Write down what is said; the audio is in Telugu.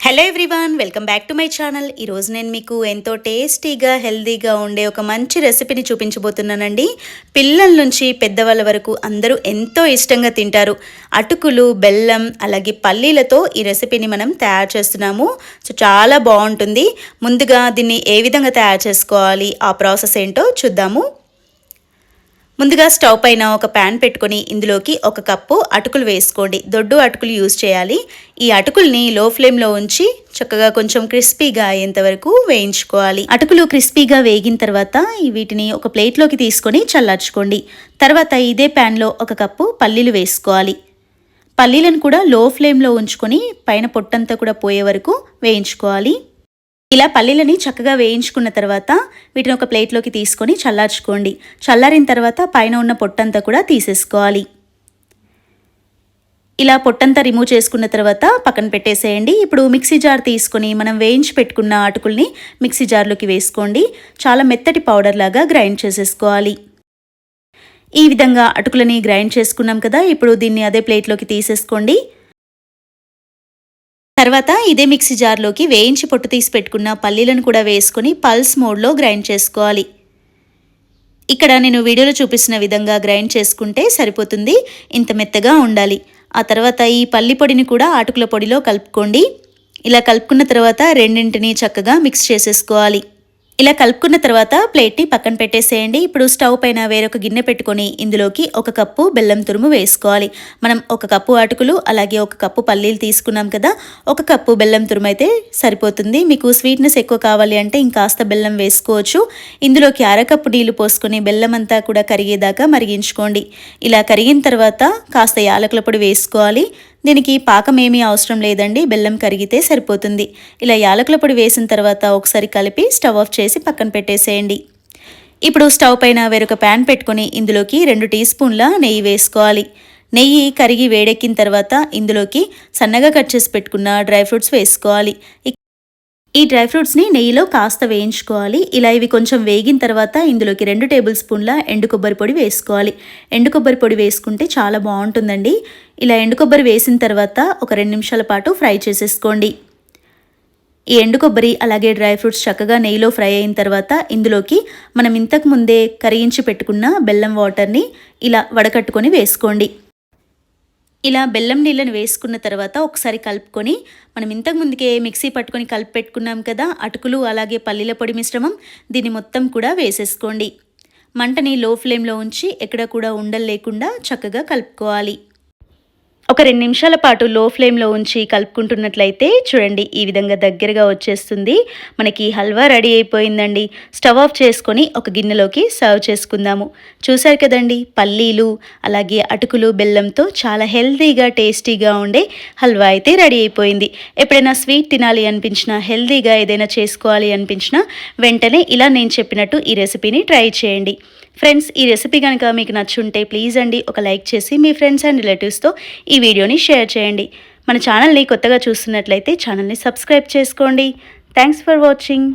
Hello everyone welcome back to my channel ఈరోజు నేను మీకు ఎంతో టేస్టీగా హెల్తీగా ఉండే ఒక మంచి రెసిపీని చూపించబోతున్నానండి. పిల్లల నుంచి పెద్దవాళ్ళ వరకు అందరూ ఎంతో ఇష్టంగా తింటారు. అటుకులు బెల్లం అలాగే పల్లీలతో ఈ రెసిపీని మనం తయారు చేస్తున్నాము. సో చాలా బాగుంటుంది. ముందుగా దీన్ని ఏ విధంగా తయారు చేసుకోవాలి ఆ ప్రాసెస్ ఏంటో చూద్దాము. ముందుగా స్టవ్ పైన ఒక ప్యాన్ పెట్టుకొని ఇందులోకి ఒక కప్పు అటుకులు వేసుకోండి. దొడ్డు అటుకులు యూజ్ చేయాలి. ఈ అటుకుల్ని లో ఫ్లేమ్లో ఉంచి చక్కగా కొంచెం క్రిస్పీగా అయ్యేంత వరకు వేయించుకోవాలి. అటుకులు క్రిస్పీగా వేగిన తర్వాత వీటిని ఒక ప్లేట్లోకి తీసుకొని చల్లార్చుకోండి. తర్వాత ఇదే ప్యాన్లో ఒక కప్పు పల్లీలు వేసుకోవాలి. పల్లీలను కూడా లో ఫ్లేమ్లో ఉంచుకొని పైన పొట్టంతా కూడా పోయే వరకు వేయించుకోవాలి. ఇలా పల్లీలని చక్కగా వేయించుకున్న తర్వాత వీటిని ఒక ప్లేట్లోకి తీసుకొని చల్లార్చుకోండి. చల్లారిన తర్వాత పైన ఉన్న పొట్టంతా కూడా తీసేసుకోవాలి. ఇలా పొట్టంతా రిమూవ్ చేసుకున్న తర్వాత పక్కన పెట్టేసేయండి. ఇప్పుడు మిక్సీ జార్ తీసుకొని మనం వేయించి పెట్టుకున్న అటుకుల్ని మిక్సీ జార్లోకి వేసుకోండి. చాలా మెత్తటి పౌడర్ లాగా గ్రైండ్ చేసేసుకోవాలి. ఈ విధంగా అటుకులని గ్రైండ్ చేసుకున్నాం కదా ఇప్పుడు దీన్ని అదే ప్లేట్లోకి తీసేసుకోండి. తర్వాత ఇదే మిక్సీ జార్లోకి వేయించి పొట్టు తీసి పెట్టుకున్న పల్లీలను కూడా వేసుకొని పల్స్ మోడ్లో గ్రైండ్ చేసుకోవాలి. ఇక్కడ నేను వీడియోలో చూపిస్తున్న విధంగా గ్రైండ్ చేసుకుంటే సరిపోతుంది. ఇంత మెత్తగా ఉండాలి. ఆ తర్వాత ఈ పల్లి పొడిని కూడా ఆటుకుల పొడిలో కలుపుకోండి. ఇలా కలుపుకున్న తర్వాత రెండింటిని చక్కగా మిక్స్ చేసేసుకోవాలి. ఇలా కలుపుకున్న తర్వాత ప్లేట్ని పక్కన పెట్టేసేయండి. ఇప్పుడు స్టవ్ పైన వేరొక గిన్నె పెట్టుకొని ఇందులోకి ఒక కప్పు బెల్లం తురుము వేసుకోవాలి. మనం ఒక కప్పు అటుకులు అలాగే ఒక కప్పు పల్లీలు తీసుకున్నాం కదా ఒక కప్పు బెల్లం తురుము అయితే సరిపోతుంది. మీకు స్వీట్నెస్ ఎక్కువ కావాలి అంటే ఇంకాస్త బెల్లం వేసుకోవచ్చు. ఇందులోకి అరకప్పు నీళ్ళు పోసుకొని బెల్లం అంతా కూడా కరిగేదాకా మరిగించుకోండి. ఇలా కరిగిన తర్వాత కాస్త యాలకుల పొడి వేసుకోవాలి. దీనికి పాకమేమీ అవసరం లేదండి. బెల్లం కరిగితే సరిపోతుంది. ఇలా యాలకుల పొడి వేసిన తర్వాత ఒకసారి కలిపి స్టవ్ ఆఫ్ చేసి పక్కన పెట్టేసేయండి. ఇప్పుడు స్టవ్ పైన వేరొక ప్యాన్ పెట్టుకొని ఇందులోకి రెండు టీ స్పూన్ల నెయ్యి వేసుకోవాలి. నెయ్యి కరిగి వేడెక్కిన తర్వాత ఇందులోకి సన్నగా కట్ చేసి పెట్టుకున్న డ్రై ఫ్రూట్స్ వేసుకోవాలి. ఈ డ్రై ఫ్రూట్స్ని నెయ్యిలో కాస్త వేయించుకోవాలి. ఇలా ఇవి కొంచెం వేగిన తర్వాత ఇందులోకి రెండు టేబుల్ స్పూన్ల ఎండు కొబ్బరి పొడి వేసుకోవాలి. ఎండు కొబ్బరి పొడి వేసుకుంటే చాలా బాగుంటుందండి. ఇలా ఎండు కొబ్బరి వేసిన తర్వాత ఒక రెండు నిమిషాల పాటు ఫ్రై చేసేసుకోండి. ఈ ఎండు కొబ్బరి అలాగే డ్రై ఫ్రూట్స్ చక్కగా నెయ్యిలో ఫ్రై అయిన తర్వాత ఇందులోకి మనం ఇంతకు ముందే కరిగించి పెట్టుకున్న బెల్లం వాటర్ని ఇలా వడకట్టుకొని వేసుకోండి. ఇలా బెల్లం నీళ్ళని వేసుకున్న తర్వాత ఒకసారి కలుపుకొని మనం ఇంతకు ముందుకే మిక్సీ పట్టుకొని కలిపి పెట్టుకున్నాం కదా అటుకులు అలాగే పల్లీల పొడి మిశ్రమం దీన్ని మొత్తం కూడా వేసేసుకోండి. మంటని లో ఫ్లేమ్లో ఉంచి ఎక్కడ కూడా ఉండలు లేకుండా చక్కగా కలుపుకోవాలి. ఒక రెండు నిమిషాల పాటు లో ఫ్లేమ్లో ఉంచి కలుపుకుంటున్నట్లయితే చూడండి ఈ విధంగా దగ్గరగా వచ్చేస్తుంది. మనకి హల్వా రెడీ అయిపోయిందండి. స్టవ్ ఆఫ్ చేసుకొని ఒక గిన్నెలోకి సర్వ్ చేసుకుందాము. చూసారు కదండి పల్లీలు అలాగే అటుకులు బెల్లంతో చాలా హెల్తీగా టేస్టీగా ఉండే హల్వా అయితే రెడీ అయిపోయింది. ఎప్పుడైనా స్వీట్ తినాలి అనిపించినా హెల్తీగా ఏదైనా చేసుకోవాలి అనిపించినా వెంటనే ఇలా నేను చెప్పినట్టు ఈ రెసిపీని ట్రై చేయండి. ఫ్రెండ్స్ ఈ రెసిపీ కనుక మీకు నచ్చుంటే ప్లీజ్ అండి ఒక లైక్ చేసి మీ ఫ్రెండ్స్ అండ్ రిలేటివ్స్తో ఈ వీడియోని షేర్ చేయండి. మన ఛానల్ని కొత్తగా చూస్తున్నట్లయితే ఛానల్ని సబ్స్క్రైబ్ చేసుకోండి. Thanks for watching